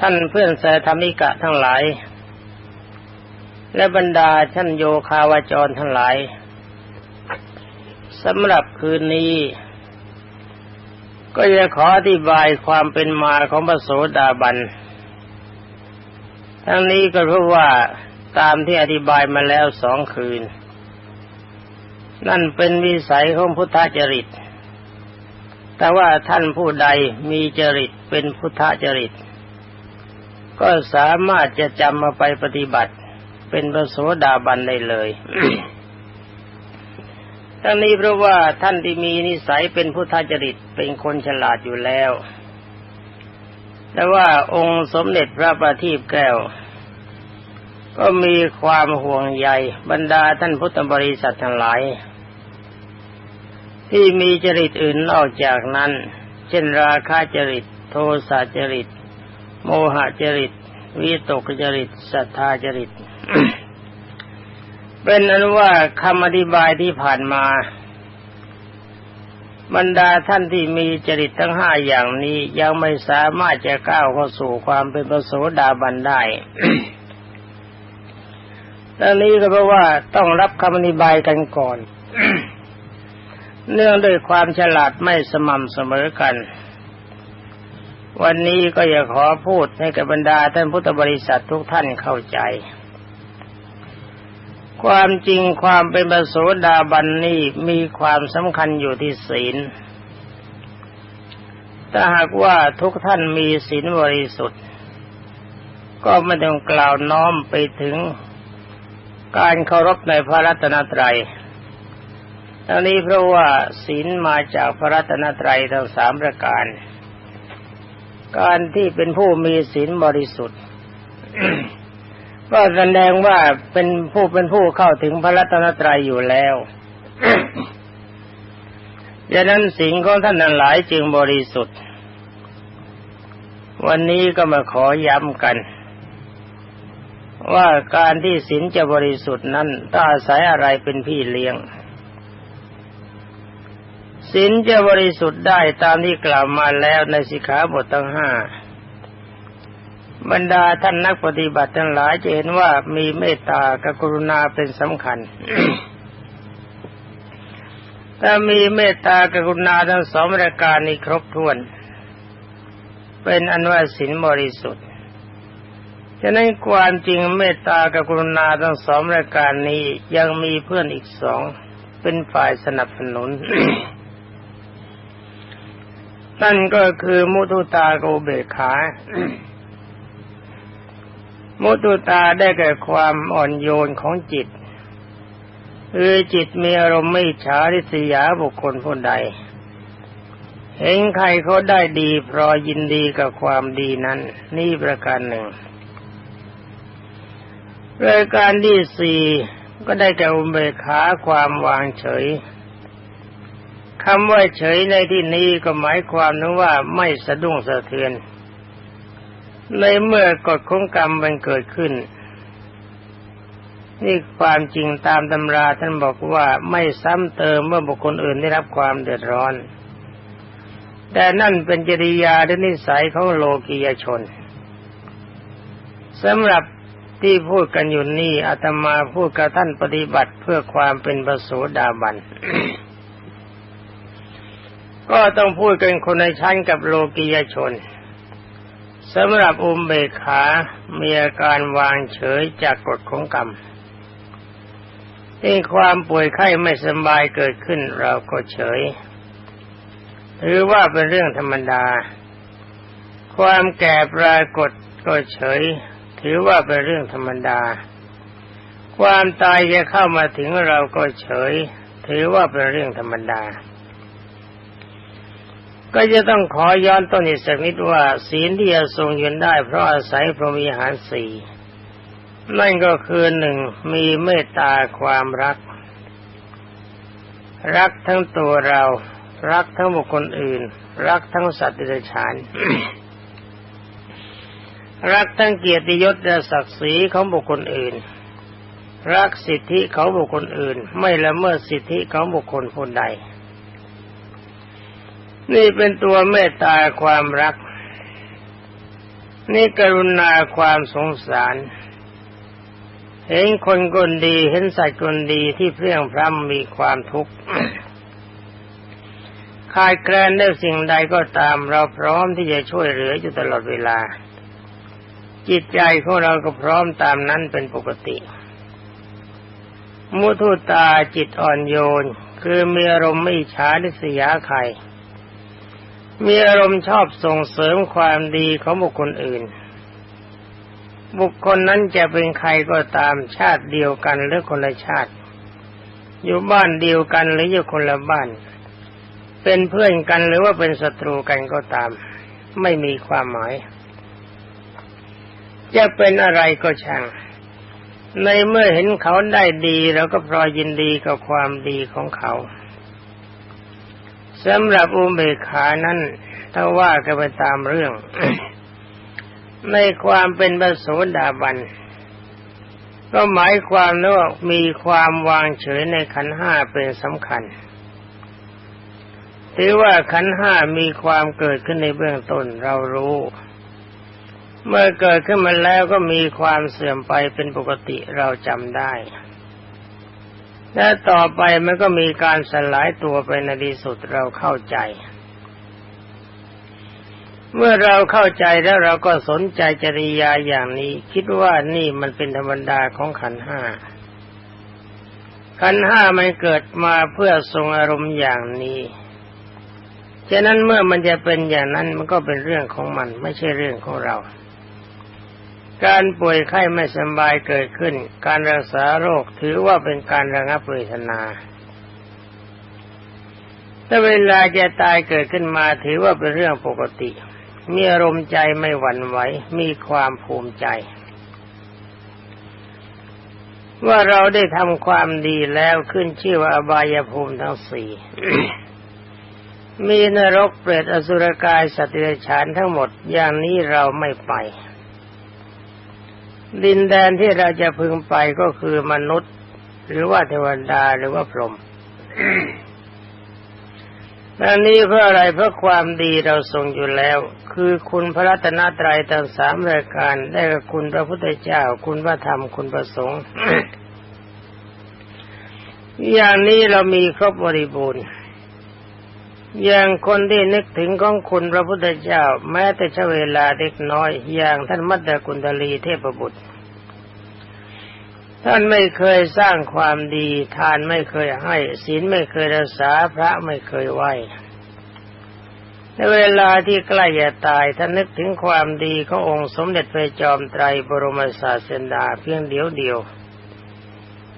ท่านเพื่อนสธรรมิกะทั้งหลาย และบรรดาท่านโยคาวาจรทั้งหลายสำหรับคืนนี้ ก็จะขออธิบายความเป็นมาของพระโสดาบัน ทั้งนี้ก็เพราะว่าตามที่อธิบายมาแล้วสองคืน นั่นเป็นวิสัยของพุทธจริตแต่ว่าท่านผู้ใดมีจริตเป็นพุทธจริต ก็สามารถจะจำมาไปปฏิบัติ เป็นพระโสดาบันได้เลยทั้งนี้เพราะว่าท่านที่มีนิสัยเป็นพุทธจริตเป็นคนฉลาดอยู่แล้ว แต่ว่าองค์สมเด็จพระประทีปแก้ว ก็มีความห่วงใยบรรดาท่านพุทธบริษัททั้งหลาย ที่มีจริตอื่นนอกจากนั้น เช่นราคะจริต โทสะจริต โมหจริต วิตกจริตศรัทธาจริต เป็นนั้นว่าคำอธิบายที่ผ่านมา บรรดาท่านที่มีจริตทั้งห้าอย่างนี้ยังไม่สามารถจะก้าวเข้าสู่ความเป็นพระโสดาบันได้ดังนี้ก็เพราะว่าต้องรับคำอธิบายกันก่อน เนื่องด้วยความฉลาดไม่สม่ำเสมอกัน วันนี้ก็อยากขอพูดให้กับบรรดาท่านพุทธบริษัททุกท่านเข้าใจ ความจริงความเป็นประโสดาบันนี่มีความสำคัญอยู่ที่ศีล ถ้าหากว่าทุกท่านมีศีลบริสุทธิ์ ก็ไม่ต้องกล่าวน้อมไปถึงการเคารพในพระรัตนตรัยทั้งนี้เพราะว่าศีลมาจากพระรัตนตรัยทั้งสามประการ การที่เป็นผู้มีศีลบริสุทธิ์ ก็แสดงว่าเป็นผู้เป็นผู้เข้าถึงพระรัตนตรัยอยู่แล้วดังนั้นสิ่งของท่านหลายจึงบริสุทธิ์ วันนี้ก็มาขอย้ำกัน ว่าการที่ศีลจะบริสุทธิ์นั้นต้องอาศัยอะไรเป็นพี่เลี้ยง ศีลจะบริสุทธิ์ได้ตามที่กล่าวมาแล้วในสิกขาบททั้งห้าบรรดาท่านนักปฏิบัติทั้งหลายจะเห็นว่ามีเมตตากับกรุณาเป็นสำคัญ ถ้ามีเมตตากับกรุณาทั้งสองปรายการนี้ครบถ้วน เป็นอันว่าศีลบริสุทธิ์ฉะนั้นความจริงเมตตากับกรุณาทั้งสองรายการนี้ยังมีเพื่อนอีกสองเป็นฝ่ายสนับสนุน นั่นก็คือมุตุตาโกเบขา มุตุตาได้แก่ความอ่อนโยนของจิตคือจิตมีอารมณ์ไม่ฉาริษยาบุคคลผู้ใด เห็นใครเขาได้ดีพราะยินดีกับความดีนั้น นี่ประการหนึ่งรายการที่สี่ก็ได้แก่อุเบกขาความวางเฉย คำว่าเฉยในที่นี้ก็หมายความนึกว่าไม่สะดุ้งสะเทือน ในเมื่อกฎของกรรมมันเกิดขึ้น นี่ความจริงตามตำราท่านบอกว่าไม่ซ้ำเติมเมื่อบุคคลอื่นได้รับความเดือดร้อน แต่นั่นเป็นจริยาและนิสัยของโลกียชนสำหรับที่พูดกันอยู่นี่อาตมาพูดกับท่านปฏิบัติเพื่อความเป็นประโสดาบัน ก็ต้องพูดกันคนในชั้นกับโลกียชนสำหรับอุมเบกขามีอาการวางเฉยจากกฎของกรรมที่ความป่วยไข้ไม่สบายเกิดขึ้นเราก็เฉย หรือว่าเป็นเรื่องธรรมดา ความแก่ปรากฏก็เฉย ถือว่าเป็นเรื่องธรรมดา ความตายจะเข้ามาถึงเราก็เฉย ถือว่าเป็นเรื่องธรรมดา ก็จะต้องขอย้อนต้นอีกสักนิดว่าศีลที่จะทรงยืนได้ เพราะอาศัยพรหมีหารสี่นั่นก็คือหนึ่งมีเมตตาความรัก รักทั้งตัวเรา รักทั้งบุคคลอื่น รักทั้งสัตว์ดิฉานรักทั้งเกียรติยศและศักดิ์ศรีของบุคคลอื่น รักสิทธิเขาบุคคลอื่น ไม่ละเมิดสิทธิของบุคคลคนใด นี่เป็นตัวเมตตาความรัก นี่กรุณาความสงสาร เห็นคนกลดีเห็นสัตว์กลดีที่เพลี่ยงพล้ำมีความทุกข์คายแคลนได้สิ่งใดก็ตามเราพร้อมที่จะช่วยเหลืออยู่ตลอดเวลา จิตใจของเราก็พร้อมตามนั้นเป็นปกติ มุทุตาจิตอ่อนโยน คือมีอารมณ์ไม่ช้าดิสยาใคร มีอารมณ์ชอบส่งเสริมความดีของบุคคลอื่น บุคคลนั้นจะเป็นใครก็ตามชาติเดียวกันหรือคนละชาติ อยู่บ้านเดียวกันหรืออยู่คนละบ้าน เป็นเพื่อนกันหรือว่าเป็นศัตรูกันก็ตาม ไม่มีความหมาย จะเป็นอะไรก็ช่าง ในเมื่อเห็นเขาได้ดีเราก็พลอยยินดีกับความดีของเขา สำหรับอุเบกขานั้นถ้าว่ากันไปตามเรื่อง ในความเป็นบโสดาบัน ก็หมายความว่ามีความวางเฉยในขันห้าเป็นสำคัญ ถือว่าขันห้ามีความเกิดขึ้นในเบื้องต้นเรารู้ เมื่อเกิดขึ้นมาแล้วก็มีความเสื่อมไปเป็นปกติเราจำได้ และต่อไปมันก็มีการสลายตัวไปในที่สุดเราเข้าใจ เมื่อเราเข้าใจแล้วเราก็สนใจจริยาอย่างนี้ คิดว่านี่มันเป็นธรรมดาของขันห้าขันห้ามันเกิดมาเพื่อทรงอารมณ์อย่างนี้ ฉะนั้นเมื่อมันจะเป็นอย่างนั้นมันก็เป็นเรื่องของมันไม่ใช่เรื่องของเรา การป่วยไข้ไม่สบายเกิดขึ้น การรักษาโรคถือว่าเป็นการระงับเวทนาถ้าเวลาจะตายเกิดขึ้นมาถือว่าเป็นเรื่องปกติ มีอารมณ์ใจไม่หวั่นไหว มีความภูมิใจ ว่าเราได้ทำความดีแล้วขึ้นชื่อว่าอบายภูมิทั้งสี่มีนรกเปรตอสุรกายสัตว์เดรัจฉานทั้งหมดอย่างนี้เราไม่ไป ดินแดนที่เราจะพึงไปก็คือมนุษย์ หรือว่าเทวดาหรือว่าพรหมอันนี้เพื่ออะไรเพื่อความดีเราทรงอยู่แล้ว คือคุณพระรัตนตรัยทั้งสามรายการได้กับคุณพระพุทธเจ้า คุณพระธรรมคุณพระสงฆ์อย่างนี้เรามีครบบริบูรณ์ อย่างคนที่นึกถึงของคุณพระพุทธเจ้า แม้แต่ชเวลาเล็กน้อย อย่างท่านมัตตกุณฑลีเทพบุตร ท่านไม่เคยสร้างความดีทานไม่เคยให้ศีลไม่เคยรักษาพระไม่เคยไหวในเวลาที่ใกล้จะตายท่านนึกถึงความดีขององค์สมเด็จพระจอมไตรบรมศาสดาเพียงเดียวเดียว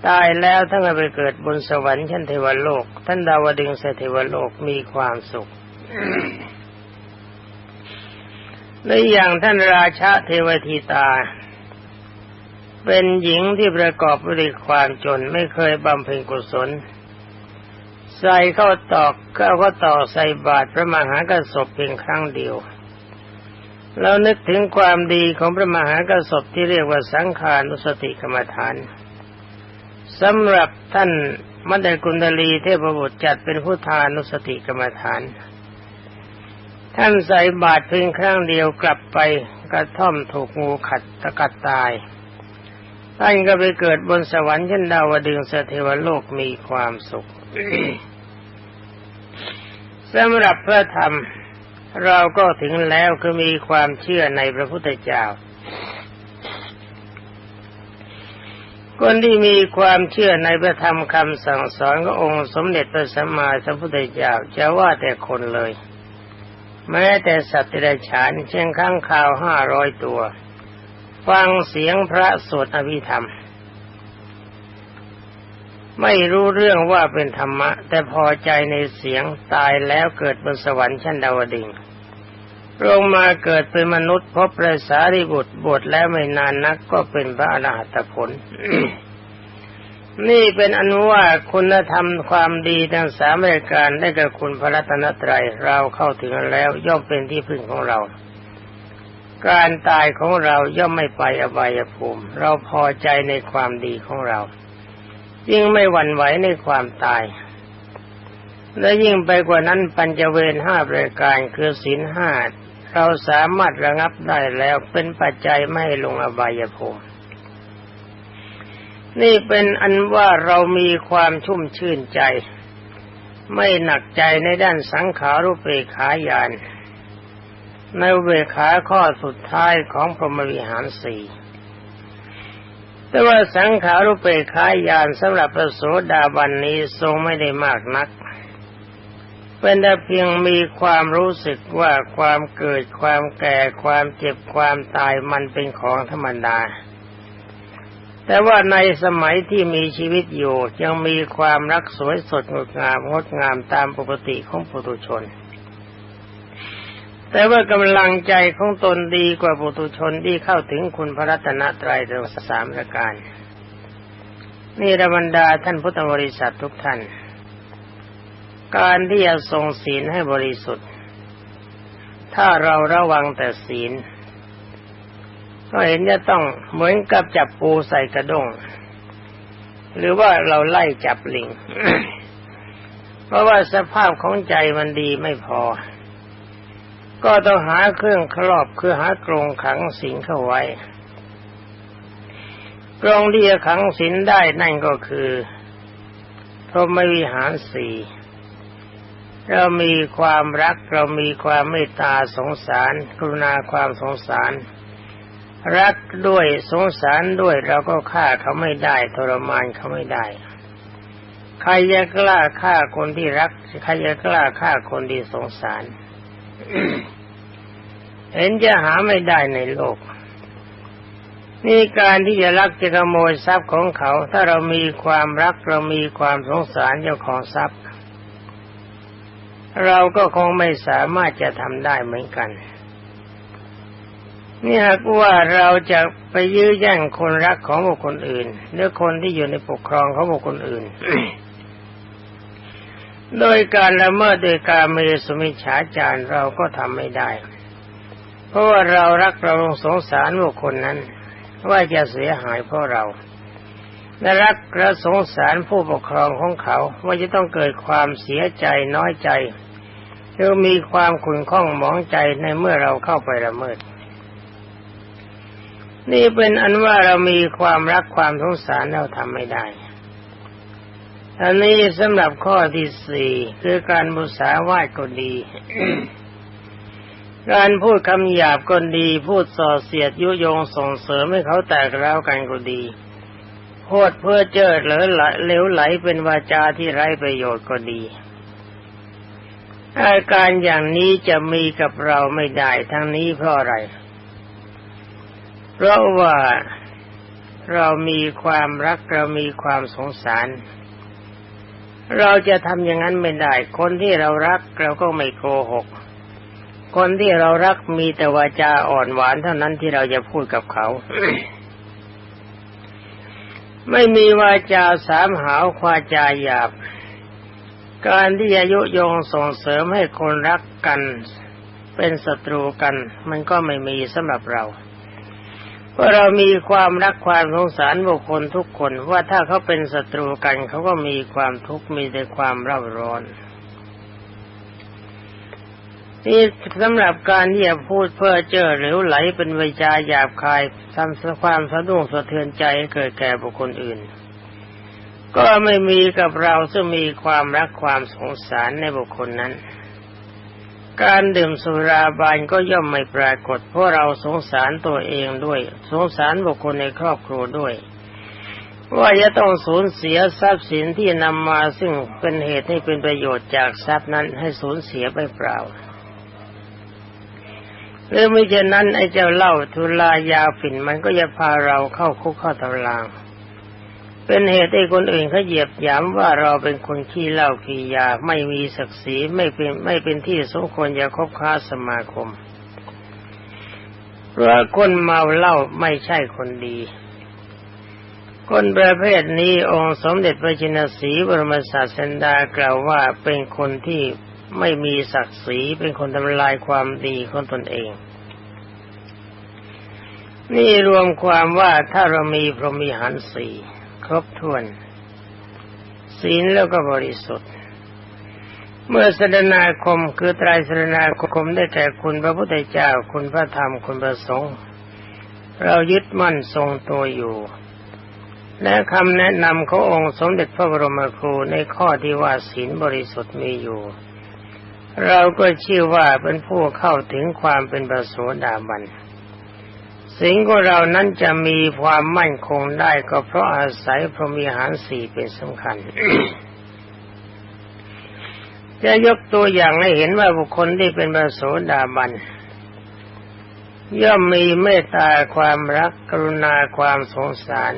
ตายแล้วท่านก็ไปเกิดบนสวรรค์ชั้นเทวโลก ท่านดาวดึงสเทวโลกมีความสุขในอย่างท่านราชาเทวทีตา เป็นหญิงที่ประกอบด้วยความจนไม่เคยบำเพ็ญกุศล ใส่เข้าตอกเข้าก็ตอกใส่บาตรพระมหากระสบเพียงครั้งเดียวแล้วนึกถึงความดีของพระมหากระสบที่เรียกว่าสังขานุสติกรรมฐาน สำหรับท่านมัดดกุณฑลีเทพบุตรจัดเป็นผู้ทานุสติกรรมฐาน ท่านใส่บาตรเพียงครั้งเดียวกลับไปกระท่อมถูกงูขัดตะกัดตายท่านก็ไปเกิดบนสวรรค์ชั้นดาวดึงสเทวโลกมีความสุขสำหรับพระธรรม เราก็ถึงแล้วคือมีความเชื่อในพระพุทธเจ้า คนที่มีความเชื่อในพระธรรมคำสั่งสอนขององค์สมเด็จพระสัมมาสัมพุทธเจ้าจะว่าแต่คนเลย แม้แต่สัตว์เดรัจฉานเช่นข้างข่าวห้าร้อยตัว ฟังเสียงพระสวดอภิธรรม ไม่รู้เรื่องว่าเป็นธรรมะ แต่พอใจในเสียงตายแล้วเกิดบนสวรรค์ชั้นดาวดึง ลงมาเกิดเป็นมนุษย์พบพระสารีบุตรบวชแล้วไม่นานนักก็เป็นพระอรหัตผล นี่เป็นอนุว่าคุณธรรมความดีทั้งสามรายการได้กับคุณพระรัตนตรัยเราเข้าถึงแล้วย่อมเป็นที่พึ่งของเรา การตายของเราย่อมไม่ไปอบายภูมิ เราพอใจในความดีของเรา ยิ่งไม่หวั่นไหวในความตายและยิ่งไปกว่านั้นปัญจเวรห้าปรายการคือศีลห้า เราสามารถระงับได้แล้วเป็นปัจจัยไม่ลงอบายภูมินี่เป็นอันว่าเรามีความชุ่มชื่นใจ ไม่หนักใจในด้านสังขารุปเปขายาน ในเวขาข้อสุดท้ายของพรหมวิหารสี่แต่ว่าสังขารุปเปขายานสำหรับพระโสดาบันนี้ทรงไม่ได้มากนัก เป็นแต่เพียงมีความรู้สึกว่าความเกิดความแก่ความเจ็บความตายมันเป็นของธรรมดา แต่ว่าในสมัยที่มีชีวิตอยู่ยังมีความรักสวยสดงดงามงดงามตามปกติของปุถุชน แต่ว่ากำลังใจของตนดีกว่าปุถุชนที่เข้าถึงคุณพระรัตนตรัยทั้งสามประการ นี่ระบรรดาท่านพุทธบริษัททุกท่าน การที่จะทรงศีลให้บริสุทธิ์ ถ้าเราระวังแต่ศีล ก็เห็นจะต้องเหมือนกับจับปูใส่กระด้ง หรือว่าเราไล่จับลิง เพราะว่าสภาพของใจมันดีไม่พอ ก็ต้องหาเครื่องครอบคือหากรงขังสิงเข้าไว้กรงที่จะขังสินได้นั่นก็คือพรหมวิหารสี่ เรามีความรักเรามีความเมตตาสงสาร กรุณาความสงสาร รักด้วยสงสารด้วยเราก็ฆ่าเขาไม่ได้ทรมานเขาไม่ได้ ใครจะกล้าฆ่าคนที่รักใครจะกล้าฆ่าคนที่สงสาร เห็นจะหาไม่ได้ในโลกนี่การที่จะรักจะขโมยทรัพย์ของเขา ถ้าเรามีความรักเรามีความสงสารเจ้าของทรัพย์ เราก็คงไม่สามารถจะทำได้เหมือนกันนี่หากว่าเราจะไปยื้อแย่งคนรักของบุคคลอื่น หรือคนที่อยู่ในปกครองของบุคคลอื่น โดยการละเมิดโดยการมีสมิฉาจารเราก็ทำไม่ได้ เพราะว่าเรารักเราสงสารบุคคลนั้น ว่าจะเสียหายเพราะเราและรักและสงสารผู้ปกครองของเขาว่าจะต้องเกิดความเสียใจน้อยใจ หรือมีความขุ่นข้องหมองใจในเมื่อเราเข้าไปละเมิด นี่เป็นอันว่าเรามีความรักความสงสารเราทำไม่ได้ อันนี้สำหรับข้อที่สี่คือการมุสาวาทก็ดี การพูดคำหยาบก็ดี พูดส่อเสียดยุยงส่งเสริมให้เขาแตกร้าวกันก็ดีพูดเพื่อเจิดเหลอเหลวไหลเป็นวาจาที่ไร้ประโยชน์ก็ดี อาการอย่างนี้จะมีกับเราไม่ได้ทั้งนี้เพราะอะไร เพราะว่าเรามีความรักเรามีความสงสาร เราจะทำอย่างนั้นไม่ได้ คนที่เรารักเราก็ไม่โกหก คนที่เรารักมีแต่วาจาอ่อนหวานเท่านั้นที่เราจะพูดกับเขา ไม่มีวาจาสามหาวควาจาหยาบ การที่อายุยงส่งเสริมให้คนรักกัน เป็นศัตรูกัน มันก็ไม่มีสำหรับเราเพราะเรามีความรักความสงสารบุคคลทุกคนว่าถ้าเขาเป็นศัตรูกันเขาก็มีความทุกข์มีแต่ความเร่าร้อนนี่สำหรับการที่จะพูดเพื่อเจอหรือไหลเป็นวิจาหยาบคายทำความสะดุ้งสะเทือนใจเกิดแก่บุคคลอื่น ก็ไม่มีกับเราซึ่งมีความรักความสงสารในบุคคลนั้น การดื่มสุราบานก็ย่อมไม่ปรากฏ เพราะเราสงสารตัวเองด้วย สงสารบุคคลในครอบครัวด้วย ว่าจะต้องสูญเสียทรัพย์สินที่นำมาซึ่งเป็นเหตุให้เป็นประโยชน์จากทรัพย์นั้นให้สูญเสียไปเปล่าหรือไม่เช่นนั้นไอ้เจ้าเล่าทุลายาฝิ่นมันก็จะพาเราเข้าคุกเข้าตาราง เป็นเหตุให้คนอื่นเขาเหยียบหยามว่าเราเป็นคนขี้เหล้าขี้ยาไม่มีศักดิ์ศรีไม่เป็นไม่เป็นที่สมควรจะคบค้าสมาคมเพราะคนเมาเหล้าไม่ใช่คนดี คนประเภทนี้องค์สมเด็จพระจินสีบรมศาสดากล่าวว่าเป็นคนที่ไม่มีศักดิ์ศรีเป็นคนทำลายความดีของตนเอง นี่รวมความว่าถ้าเรามีพรหมีหันสี ครบถ้วน ศีลแล้วก็บริสุทธิ์ เมื่อสรนาคมคือไตรสรนาคมได้แก่คุณพระพุทธเจ้าคุณพระธรรมคุณพระสงฆ์เรายึดมั่นทรงตัวอยู่ และคำแนะนำขององค์สมเด็จพระบรมครูในข้อที่ว่าศีลบริสุทธิ์มีอยู่ เราก็ชื่อว่าเป็นผู้เข้าถึงความเป็นประโสดาบัน สิ่งของเรานั้นจะมีความมั่นคงได้ก็เพราะอาศัยพรหมีหารสี่เป็นสำคัญ จะยกตัวอย่างให้เห็นว่าบุคคลที่เป็นประโสดาบันย่อมมีเมตตาความรักกรุณาความสงสาร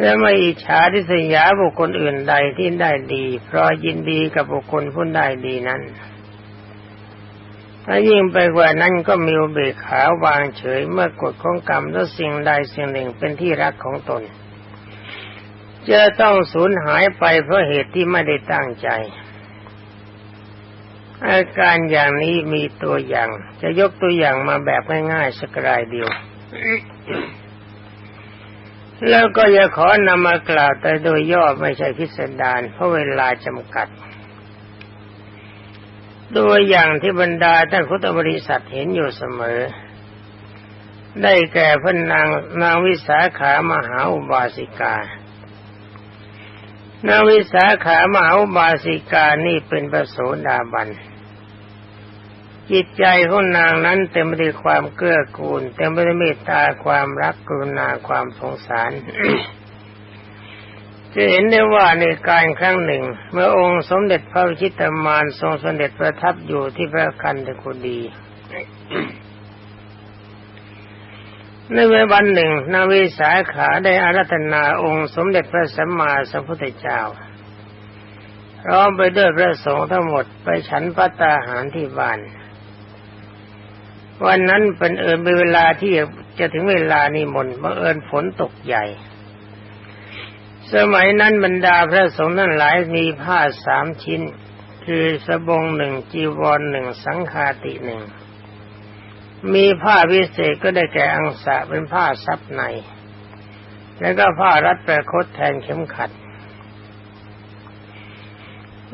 และไม่อิจฉาทิษยาบุคคลอื่นใดที่ได้ดี เพราะยินดีกับบุคคลผู้ได้ดีนั้น ถ้ายิ่งไปกว่านั้นก็มีอุเบกขาวางเฉยเมื่อกฎของกรรมและสิ่งใดสิ่งหนึ่งเป็นที่รักของตน จะต้องสูญหายไปเพราะเหตุที่ไม่ได้ตั้งใจ อาการอย่างนี้มีตัวอย่าง จะยกตัวอย่างมาแบบง่ายๆสักรายเดียวแล้วก็จะขอนำมากล่าวแต่โดยย่อไม่ใช่พิสดารเพราะเวลาจำกัด ตัวอย่างที่บรรดาท่านพุทธบริษัทเห็นอยู่เสมอ ได้แก่พระนางนางวิสาขามหาอุบาสิกา นางวิสาขามหาอุบาสิกานี่เป็นประโสดาบัน จิตใจของนางนั้นเต็มไปด้วยความเกื้อกูล เต็มไปด้วยเมตตาความรักกรุณาความสงสาร จะเห็นได้ว่าในการครั้งหนึ่ง เมื่อองค์สมเด็จพระวิชิตมารทรงสมเด็จประทับอยู่ที่พระคันธกุฎีในวันหนึ่งนาวิสาขาได้อารัธนาองค์สมเด็จพระสัมมาสัมพุทธเจ้าร้อมไปด้วยพระสงฆ์ทั้งหมดไปฉันพัตตาหารที่บ้าน วันนั้นเป็นเอิญเป็นเวลาที่จะถึงเวลานิมนต์บังเอิญฝนตกใหญ่ สมัยนั้นบรรดาพระสงฆ์นั้นหลายมีผ้าสามชิ้น คือสบงหนึ่งจีวรหนึ่งสังฆาติหนึ่ง มีผ้าพิเศษก็ได้แก่อังสะเป็นผ้าซับใน แล้วก็ผ้ารัดประคตแทนเข็มขัด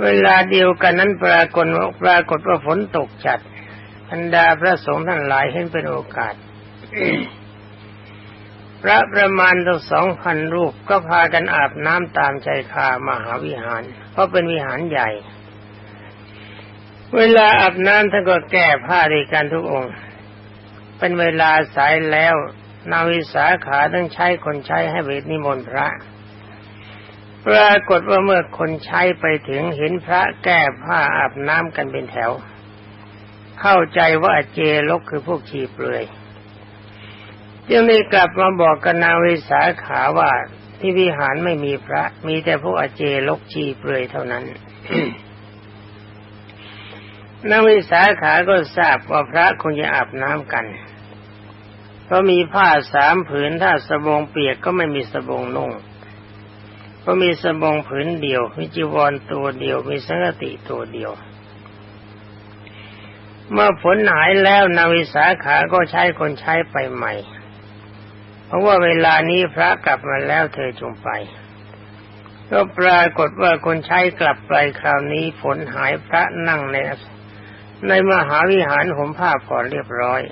เวลาเดียวกันนั้นปรากฏปรากฏว่าฝนตกจัดบรรดาพระสงฆ์ท่านหลายเห็นเป็นโอกาส พระประมาณตั้งสองพันรูปก็พากันอาบน้ำตามใจคามหาวิหาร เพราะเป็นวิหารใหญ่ เวลาอาบน้ำท่านก็แก้ผ้าด้วยกันทุกองค์ เป็นเวลาสายแล้วนาวิสาขาต้องใช้คนใช้ให้เวทนิมนต์พระปรากฏว่าเมื่อคนใช้ไปถึงเห็นพระแก้ผ้าอาบน้ำกันเป็นแถว เข้าใจว่าเจลกคือพวกชีเปลือย จึงได้กลับมาบอกกับนางวิสาขาว่าที่วิหารไม่มีพระ มีแต่พวกอเจลกชีเปลือยเท่านั้นนางวิสาขาก็ทราบว่าพระคงจะอาบน้ำกันเพราะมีผ้าสามผืนถ้าสบงเปียกก็ไม่มีสบงนุ่งเพราะมีสบงผืนเดียวมีจีวรตัวเดียวมีสังกติตัวเดียว เมื่อฝนหายแล้วนาวิสาขาก็ใช้คนใช้ไปใหม่ ราะว่าเวลานี้พระกลับมาแล้วเธอจงไป ก็ปรากฏว่าคนใช้กลับไปคราวนี้ฝนหายพระนั่งในในมหาวิหารห่มผ้าผ่อนเรียบร้อย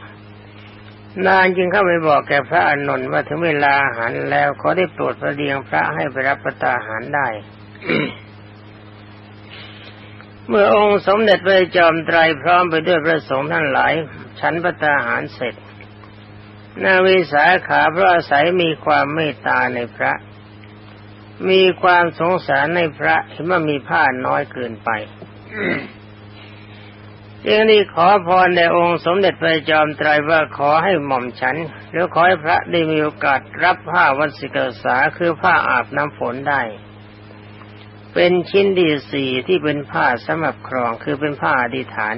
นานจึงเข้าไปบอกแก่พระอนนท์ว่าถึงเวลาอาหารแล้วขอได้โปรดประเดียงพระให้ไปรับประทานอาหารได้ เมื่อองค์สมเด็จพระจอมไตรพร้อมไปด้วยพระสงฆ์ท่านหลาย ฉันประทานอาหารเสร็จ นาวิสาขาเพราะอาศัยมีความเมตตาในพระ มีความสงสารในพระเห็นว่ามีผ้าน้อยเกินไปจึงนี้ขอพรในองค์สมเด็จพระจอมไตรว่าขอให้หม่อมฉันแล้วขอให้พระได้มีโอกาสรับผ้าวัสิกษาคือผ้าอาบน้ำฝนได้ เป็นชิ้นดีสี่ที่เป็นผ้าสำหรับครองคือเป็นผ้าอธิฐาน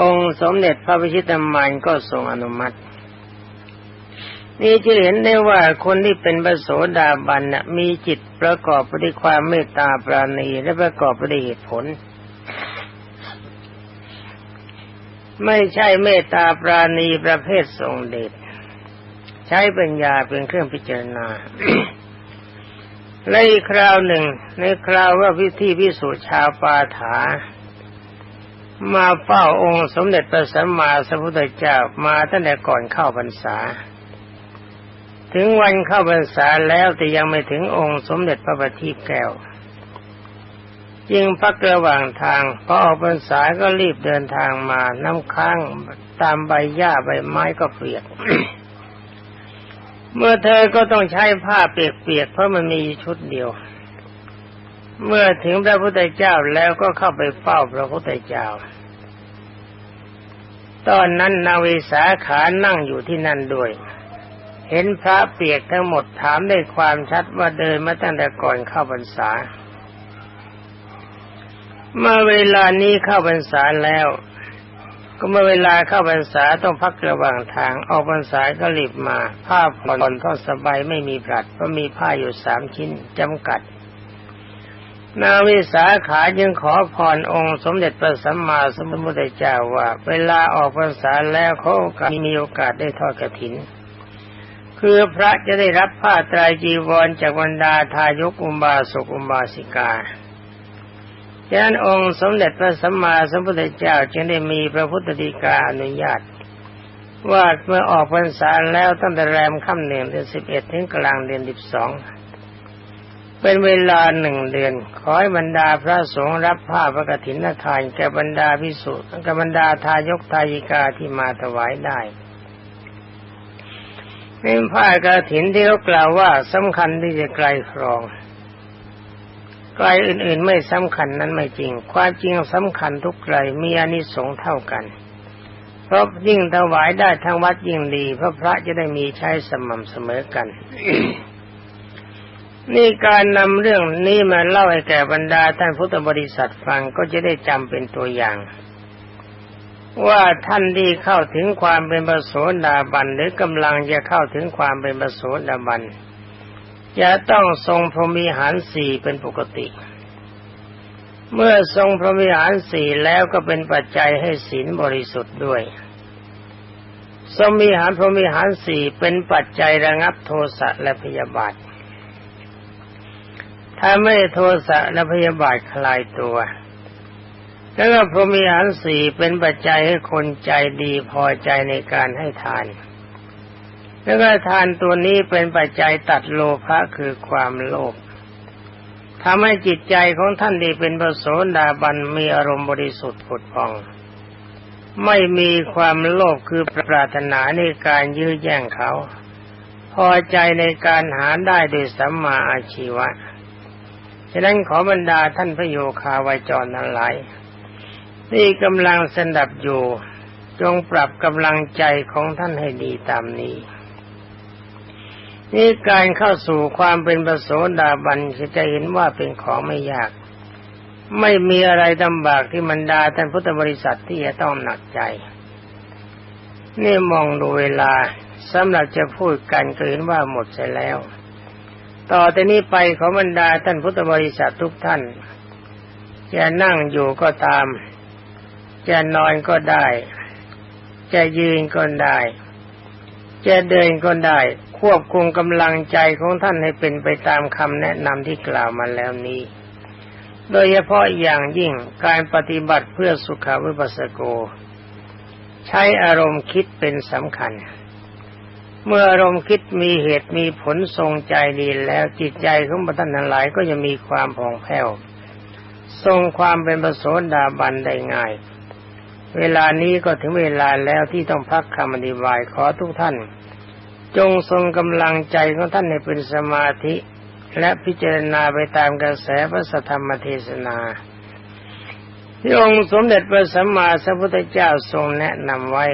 องค์สมเด็จพระพิชิตมานก็ทรงอนุมัติ นี่จะเห็นได้ว่าคนที่เป็นพระโสดาบันนะมีจิตประกอบไปด้วยความเมตตาปราณีและประกอบไปด้วยเหตุผล ไม่ใช่เมตตาปราณีประเภททรงเดชใช้ปัญญาเป็นเครื่องพิจารณาและอีกคราวหนึ่ง ในคราวว่าพิธีพิสูจน์ชาวปาถา มาเฝ้าองค์สมเด็จพระสัมมาสัมพุทธเจ้ามาตั้งแต่ก่อนเข้าพรรษา ถึงวันเข้าพรรษาแล้วแต่ยังไม่ถึงองค์สมเด็จพระบัณฑิตแก้วยิงพักระหว่างทางพอออกพรรษาก็รีบเดินทางมาน้ำค้างตามใบหญ้าใบไม้ก็เปียก เมื่อเธอก็ต้องใช้ผ้าเปียกๆเพราะมันมีชุดเดียว เมื่อถึงพระพุทธเจ้าแล้วก็เข้าไปเฝ้าพระพุทธเจ้า ตอนนั้นนาวิสาขานั่งอยู่ที่นั่นด้วย เห็นพระเปียกทั้งหมดถามได้ความชัดว่าเดินมาตั้งแต่ก่อนเข้าพรรษา เมื่อเวลานี้เข้าพรรษาแล้ว ก็เมื่อเวลาเข้าพรรษาต้องพักระหว่างทางออกพรรษาก็รีบมา ผ้าผ่อนทอดสบายไม่มีปลัดเพราะมีผ้าอยู่สามชิ้นจำกัดนาวิสาขาจึงขอพรองค์สมเด็จพระสัมมาสัมพุทธเจ้าว่า เวลาออกพรรษาแล้วเขามีโอกาสได้ทอดกระถิน คือพระจะได้รับผ้าตรายจีวรจากบรรดาทายกอุบาสกอุบาสิกาฉะนั้นองค์สมเด็จพระสัมมาสัมพุทธเจ้าจึงได้มีพระพุทธดีกาอนุญาต ว่าเมื่อออกพรรษาแล้วตั้งแต่แรมค่ำหนึ่งเดือนสิบเอ็ดถึงกลางเดือนสิบสองเป็นเวลาหนึ่งเดือน ขอให้บรรดาพระสงฆ์รับผ้าพระกฐินทานแก่บรรดาพิสุแก่บรรดาทายกทายิกาที่มาถวายได้ เป็นผ้ากฐินที่เขากล่าวว่าสำคัญที่จะไกลครองไกลอื่นๆไม่สำคัญนั้นไม่จริง ความจริงสำคัญทุกไกลมีอานิสงส์เท่ากัน เพราะยิ่งถวายได้ทั้งวัดยิ่งดีพระพระจะได้มีใช้สม่ำเสมอกัน นี่การนำเรื่องนี้มาเล่าให้แก่บรรดาท่านพุทธบริษัทฟังก็จะได้จำเป็นตัวอย่าง ว่าท่านที่เข้าถึงความเป็นประโสดาบันหรือกำลังจะเข้าถึงความเป็นประโสดาบันจะต้องทรงพรหมิหารสี่เป็นปกติ เมื่อทรงพรหมิหารสี่แล้วก็เป็นปัจจัยให้ศีลบริสุทธิ์ด้วย ทรงมีหารพรหมิหารสี่เป็นปัจจัยระงับโทสะและพยาบาทถ้าไม่โทสะและพยาบาทคลายตัว แล้วก็พรหมิหารสี่เป็นปัจจัยให้คนใจดีพอใจในการให้ทาน แล้วก็ทานตัวนี้เป็นปัจจัยตัดโลภะคือความโลภทำให้จิตใจของท่านดีเป็นประโสดาบันมีอารมณ์บริสุทธิ์ผุดพอง ไม่มีความโลภคือปรารถนาในการยื้อแย่งเขา พอใจในการหาได้โดยสัมมาอาชีวะ ฉะนั้นขอบรรดาท่านพระโยคาวายจรนั้นหลาย ที่กำลังสนับอยู่ จงปรับกำลังใจของท่านให้ดีตามนี้ นี่การเข้าสู่ความเป็นประโสดาบันจะเห็นว่าเป็นของไม่ยาก ไม่มีอะไรลำบากที่มันดาท่านพุทธบริษัทที่จะต้องหนักใจ นี่มองดูเวลาสำหรับจะพูดกันก็เห็นว่าหมดเสร็จแล้ว ต่อแต่นี้ไปขอบรรดาท่านพุทธบริษัททุกท่าน จะนั่งอยู่ก็ตาม จะนอนก็ได้ จะยืนก็ได้ จะเดินก็ได้ ควบคุมกำลังใจของท่านให้เป็นไปตามคำแนะนำที่กล่าวมาแล้วนี้ โดยเฉพาะอย่างยิ่งการปฏิบัติเพื่อสุขวิปัสสโก ใช้อารมณ์คิดเป็นสำคัญเมื่ออารมณ์คิดมีเหตุมีผลทรงใจดีแล้วจิตใจของท่านทั้งหลายก็จะมีความผ่องแผ้ว ทรงความเป็นประโสดาบันได้ง่าย เวลานี้ก็ถึงเวลาแล้วที่ต้องพักคำอธิบายขอทุกท่าน จงทรงกำลังใจของท่านให้เป็นสมาธิ และพิจารณาไปตามกระแสพระธรรมเทศนาที่องค์สมเด็จพระสัมมาสัมพุทธเจ้าทรงแนะนำไว้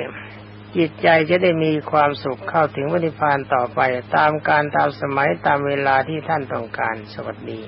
จิตใจจะได้มีความสุขเข้าถึงวิญญาณต่อไป ตามการตามสมัยตามเวลาที่ท่านต้องการสวัสดี